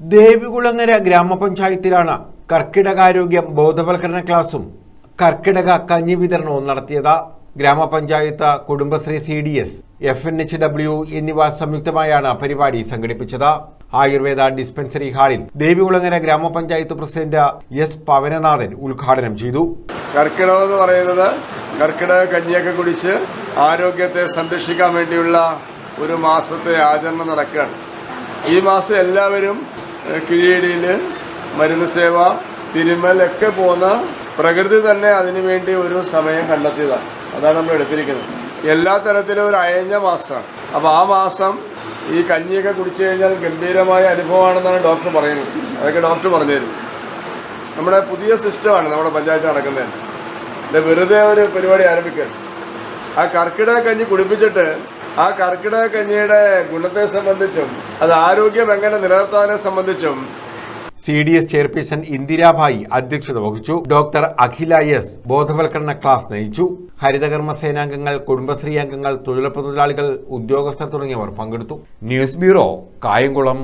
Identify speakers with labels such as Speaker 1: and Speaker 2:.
Speaker 1: ദേവികുളങ്ങര ഗ്രാമപഞ്ചായത്തിലാണ് കർക്കിടകാരോഗ്യം ബോധവൽക്കരണ ക്ലാസും കർക്കിടക കഞ്ഞി വിതരണവും നടത്തിയത്. ഗ്രാമപഞ്ചായത്ത് Kudumbashree C D S F N H W എന്നിവ സംയുക്തമായാണ് പരിപാടി സംഘടിപ്പിച്ചത്. ആയുർവേദ ഡിസ്പെൻസറി ഹാളിൽ ദേവികുളങ്ങര ഗ്രാമപഞ്ചായത്ത് പ്രസിഡന്റ് എസ് പവനനാഥൻ ഉദ്ഘാടനം ചെയ്തു.
Speaker 2: കർക്കിടകം എന്ന് പറയുന്നത് കർക്കിടക കഞ്ഞിയൊക്കെ കുടിച്ച് ആരോഗ്യത്തെ സംരക്ഷിക്കാൻ വേണ്ടിയുള്ള ഒരു മാസത്തെ ആചരണം നടക്കുകയാണ്. ഈ മാസം എല്ലാവരും കിഴിയടിയിൽ മരുന്ന് സേവ തിരുമൽ ഒക്കെ പോകുന്ന പ്രകൃതി തന്നെ അതിനുവേണ്ടി ഒരു സമയം കണ്ടെത്തിയതാണ് അതാണ് നമ്മൾ എടുത്തിരിക്കുന്നത്. എല്ലാ തരത്തിലും ഒരു അയഞ്ഞ മാസമാണ് അപ്പോൾ ആ മാസം ഈ കഞ്ഞിയൊക്കെ കുടിച്ചു കഴിഞ്ഞാൽ ഗംഭീരമായ അനുഭവമാണെന്നാണ് ഡോക്ടർ പറയുന്നത്. അതൊക്കെ ഡോക്ടർ പറഞ്ഞു തരും നമ്മുടെ പുതിയ സിസ്റ്റമാണ് നമ്മുടെ പഞ്ചായത്ത് നടക്കുന്നത്. വെറുതെ ഒരു പരിപാടി ആരംഭിക്കുക ആ കർക്കിടക കഞ്ഞി കുടിപ്പിച്ചിട്ട് ആ കർക്കിടക കഞ്ഞിയുടെ ഗുണത്തെ സംബന്ധിച്ചും അത് ആരോഗ്യം എങ്ങനെ നിലനിർത്താനെ സംബന്ധിച്ചും
Speaker 1: C D S chairperson Indirabhai അധ്യക്ഷത വഹിച്ചു. ഡോക്ടർ അഖില എസ് ബോധവൽക്കരണ ക്ലാസ് നയിച്ചു. ഹരിതകർമ്മ സേനാംഗങ്ങൾ കുടുംബശ്രീ അംഗങ്ങൾ തൊഴിലുറപ്പ് തൊഴിലാളികൾ ഉദ്യോഗസ്ഥർ തുടങ്ങിയവർ പങ്കെടുത്തു. News bureau Kayamkulam.